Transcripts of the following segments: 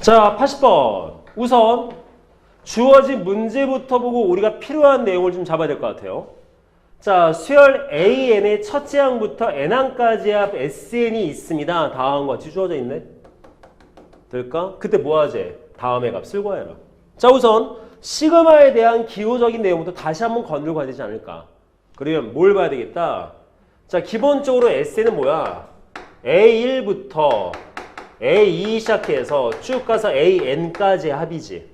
자, 80번. 우선 주어진 문제부터 보고 우리가 필요한 내용을 좀 잡아야 될 것 같아요. 자, 수열 AN의 첫째 항부터 N항까지 합 SN이 있습니다. 다음과 같이 주어져 있네. 될까? 그때 뭐 하지? 다음의 값을 구해라. 자, 우선 시그마에 대한 기호적인 내용부터 다시 한번 건들고 가야 되지 않을까? 그러면 뭘 봐야 되겠다? 자, 기본적으로 SN은 뭐야? A1부터 A2 시작해서 쭉 가서 AN까지의 합이지.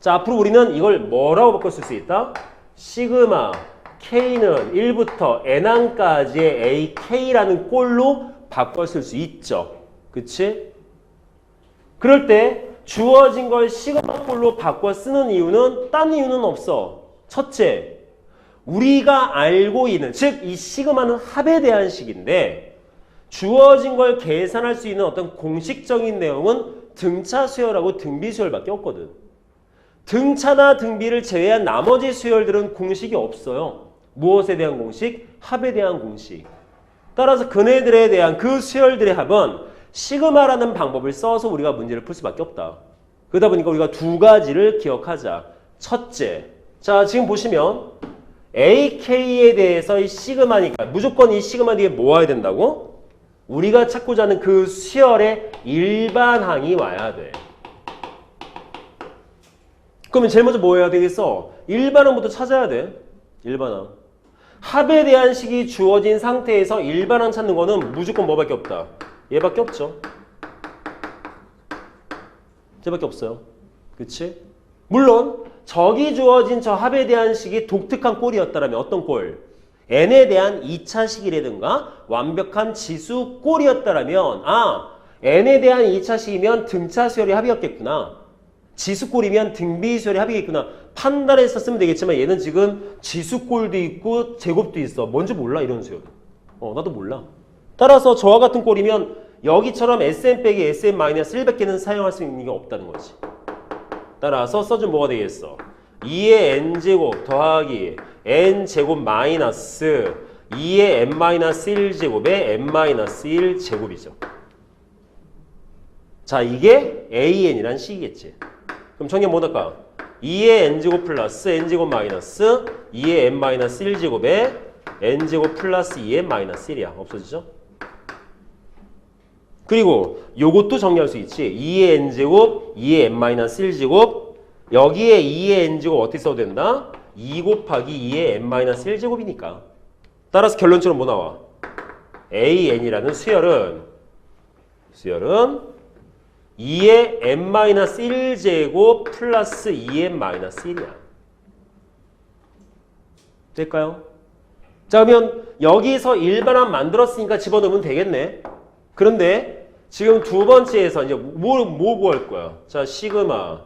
자, 앞으로 우리는 이걸 뭐라고 바꿔 쓸 수 있다? 시그마 K는 1부터 N항까지의 AK라는 꼴로 쓸수 있죠. 그치? 그럴 때 주어진 걸 시그마 꼴로 바꿔 쓰는 이유는 딴 이유는 없어. 첫째, 우리가 알고 있는 즉 이 시그마는 합에 대한 식인데 주어진 걸 계산할 수 있는 어떤 공식적인 내용은 등차 수열하고 등비 수열밖에 없거든. 등차나 등비를 제외한 나머지 수열들은 공식이 없어요. 무엇에 대한 공식? 합에 대한 공식. 따라서 그네들에 대한 그 수열들의 합은 시그마라는 방법을 써서 우리가 문제를 풀 수밖에 없다. 그러다 보니까 우리가 두 가지를 기억하자. 첫째, 자 지금 보시면 AK에 대해서 이 시그마니까 무조건 이 시그마 뒤에 뭐 와야 된다고? 우리가 찾고자 하는 그 수열의 일반항이 와야 돼. 그러면 제일 먼저 뭐 해야 되겠어? 일반항부터 찾아야 돼. 일반항. 합에 대한 식이 주어진 상태에서 일반항 찾는 거는 무조건 뭐밖에 없다. 얘밖에 없죠. 쟤밖에 없어요. 그치? 물론 적이 주어진 저 합에 대한 식이 독특한 꼴이었다면 어떤 꼴? N에 대한 2차 식이라든가 완벽한 지수 꼴이었다면 아 n에 대한 2차 식이면 등차 수열이 합이었겠구나. 지수꼴이면 등비 수열이 합이겠구나. 판단해서 쓰면 되겠지만 얘는 지금 지수꼴도 있고 제곱도 있어. 뭔지 몰라 이런 수열. 어 나도 몰라. 따라서 저와 같은 꼴이면 여기처럼 sn 빼기 sn 마이너스 100개는 사용할 수 있는 게 없다는 거지. 따라서 써준 뭐가 되겠어? 2의 n제곱 더하기 n제곱 마이너스 2의 n 마이너스 1 제곱의 n 마이너스 1 제곱이죠. 자 이게 an이란 식이겠지. 그럼 정리 뭐 넣을까? 2의 n제곱 플러스 n제곱 마이너스 2의 n 마이너스 1제곱에 n제곱 플러스 2의 마이너스 1이야. 없어지죠? 그리고 요것도 정리할 수 있지. 2의 n제곱, 2의 n 마이너스 1제곱 여기에 2의 n제곱 어떻게 써도 된다? 2 곱하기 2의 n 마이너스 1제곱이니까. 따라서 결론적으로 뭐 나와? an이라는 수열은 수열은 2의 n-1제곱 플러스 2n-1이야. 될까요? 자 그러면 여기서 일반항 만들었으니까 집어넣으면 되겠네. 그런데 지금 두 번째에서 이제 뭐, 뭐 구할 거야? 자 시그마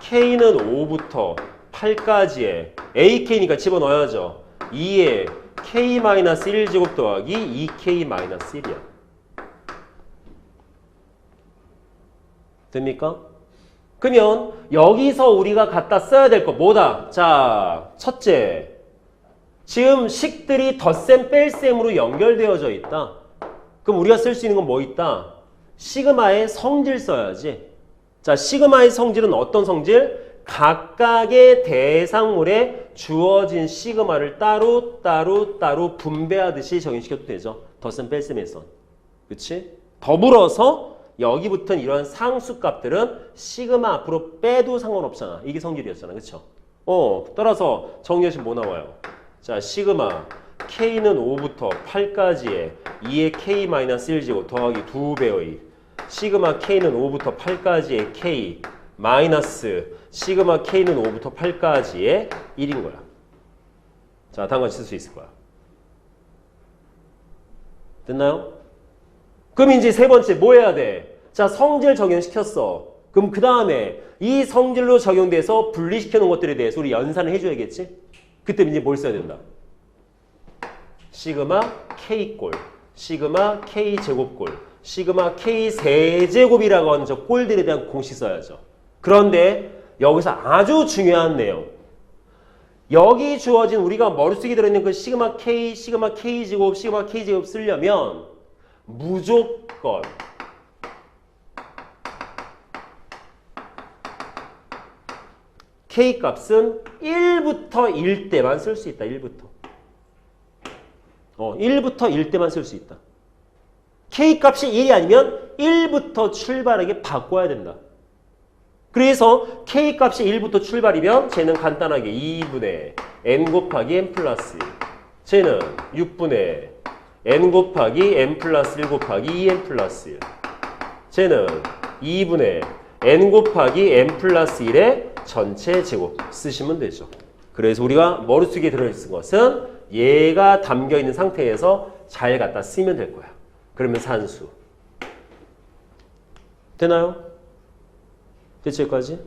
k는 5부터 8까지의 ak니까 집어넣어야죠. 2에 k-1제곱 더하기 2k-1이야. 됩니까? 그러면 여기서 우리가 갖다 써야 될 거 뭐다? 자, 첫째. 지금 식들이 덧셈 뺄셈으로 연결되어져 있다. 그럼 우리가 쓸 수 있는 건 뭐 있다? 시그마의 성질 써야지. 자, 시그마의 성질은 어떤 성질? 각각의 대상물에 주어진 시그마를 따로 따로 따로 분배하듯이 적용시켜도 되죠. 덧셈 뺄셈에서. 그치? 더불어서 여기부터는 이런 상수값들은 시그마 앞으로 빼도 상관없잖아. 이게 성질이었잖아. 그쵸? 어, 따라서 정리하시면 뭐 나와요? 자, 시그마 k는 5부터 8까지의 2의 k-1제곱 더하기 2배의 시그마 k는 5부터 8까지의 k 마이너스 시그마 k는 5부터 8까지의 1인 거야. 자, 다음 같이 쓸 수 있을 거야. 됐나요? 그럼 이제 세 번째 뭐 해야 돼? 자, 성질 적용시켰어. 그럼 그 다음에 이 성질로 적용돼서 분리시켜 놓은 것들에 대해서 우리 연산을 해줘야겠지? 그때 이제 뭘 써야 된다? 시그마 K꼴, 시그마 K제곱꼴, 시그마 K세제곱이라고 하는 저 꼴들에 대한 공식 써야죠. 그런데 여기서 아주 중요한 내용. 여기 주어진 우리가 머릿속에 들어있는 그 시그마 K, 시그마 K제곱, 시그마 K제곱 쓰려면 무조건 K 값은 1부터 1 때만 쓸 수 있다. 1부터. 어, 1부터 1 때만 쓸 수 있다. K 값이 1이 아니면 1부터 출발하게 바꿔야 된다. 그래서 K 값이 1부터 출발이면 쟤는 간단하게 2분의 n 곱하기 n 플러스 1. 쟤는 6분의 n 곱하기 n 플러스 1 곱하기 2n 플러스 1. 쟤는 2분의 n 곱하기 n 플러스 1의 전체 제곱 쓰시면 되죠. 그래서 우리가 머릿속에 들어있는 것은 얘가 담겨있는 상태에서 잘 갖다 쓰면 될 거야. 그러면 산수. 되나요? 여기까지?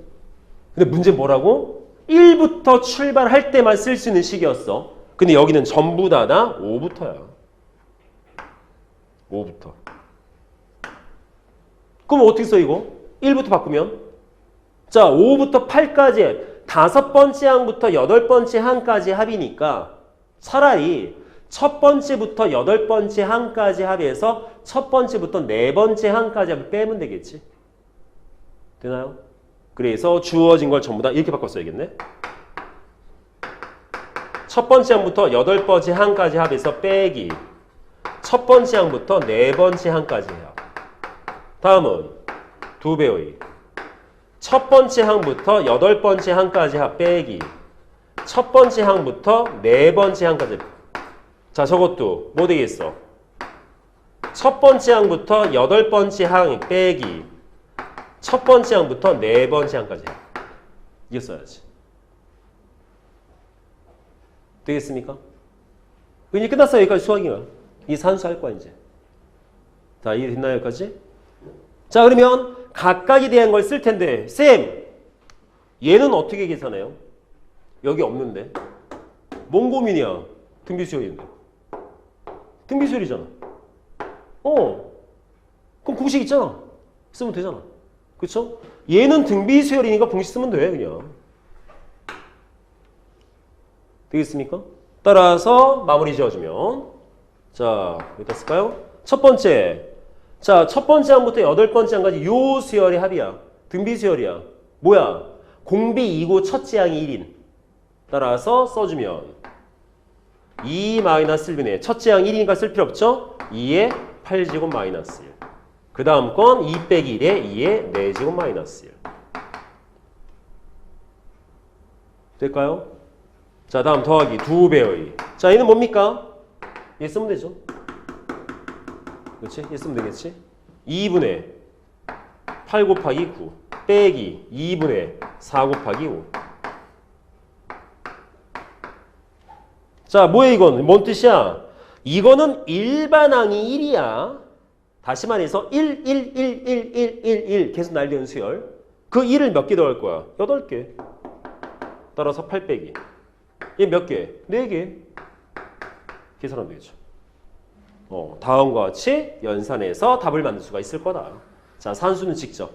근데 문제 뭐라고? 1부터 출발할 때만 쓸 수 있는 식이었어. 근데 여기는 전부 다다 5부터야. 5부터. 그럼 어떻게 써 이거? 1부터 바꾸면? 자, 5부터 8까지 다섯 번째 항부터 여덟 번째 항까지 합이니까 차라리 첫 번째부터 여덟 번째 항까지 합해서 첫 번째부터 네 번째 항까지 합을 빼면 되겠지. 되나요? 그래서 주어진 걸 전부 다 이렇게 바꿨어야겠네. 첫 번째 항부터 여덟 번째 항까지 합해서 빼기. 첫 번째 항부터 네 번째 항까지 해요. 다음은 두 배의 첫 번째 항부터 여덟 번째 항까지 합 빼기. 첫 번째 항부터 네 번째 항까지. 자, 저것도 뭐 되겠어? 첫 번째 항부터 여덟 번째 항 빼기. 첫 번째 항부터 네 번째 항까지. 이게 써야지. 되겠습니까? 이제 끝났어요. 여기까지 수학이야. 이 산수 할 거야, 이제. 자, 이해됐나요, 여기까지? 자, 그러면 각각에 대한 걸 쓸 텐데, 쌤! 얘는 어떻게 계산해요? 여기 없는데. 뭔 고민이야? 등비수열인데. 등비수열이잖아. 어. 그럼 공식 있잖아. 쓰면 되잖아. 그쵸? 얘는 등비수열이니까 공식 쓰면 돼, 그냥. 되겠습니까? 따라서 마무리 지어주면 자, 여기다 쓸까요? 첫 번째. 자, 첫 번째 항부터 여덟 번째 항까지 요 수열의 합이야. 등비 수열이야. 뭐야? 공비 2고 첫째 항이 1인. 따라서 써주면 2 마이너스 1분의 첫째 항 1이니까 쓸 필요 없죠? 2의 8제곱 마이너스 1. 그 다음 건 2 빼기 1에 2의 4제곱 마이너스 1. 될까요? 자, 다음 더하기 두 배의. 자, 얘는 뭡니까? 얘 쓰면 되죠. 그렇지? 얘 쓰면 되겠지? 2분의 8 곱하기 9 빼기 2분의 4 곱하기 5. 자, 뭐야 이건? 뭔 뜻이야? 이거는 일반항이 1이야. 다시 말해서 1, 1, 1, 1, 1, 1, 1 계속 날리는 수열. 그 1을 몇 개 더할 거야? 8개. 따라서 8 빼기. 얘 몇 개? 4개. 계산하면 되겠죠. 어, 다음과 같이 연산해서 답을 만들 수가 있을 거다. 자, 산수는 직접.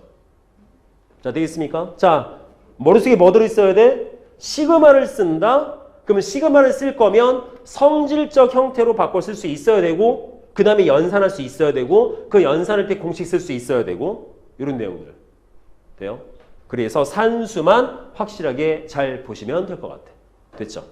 자, 되겠습니까? 자, 머릿속에 뭐 들어있어야 돼? 시그마를 쓴다? 그러면 시그마를 쓸 거면 성질적 형태로 바꿔 쓸 수 있어야 되고 그 다음에 연산할 수 있어야 되고 그 연산할 때 공식 쓸 수 있어야 되고 이런 내용들. 돼요? 그래서 산수만 확실하게 잘 보시면 될 것 같아. 됐죠?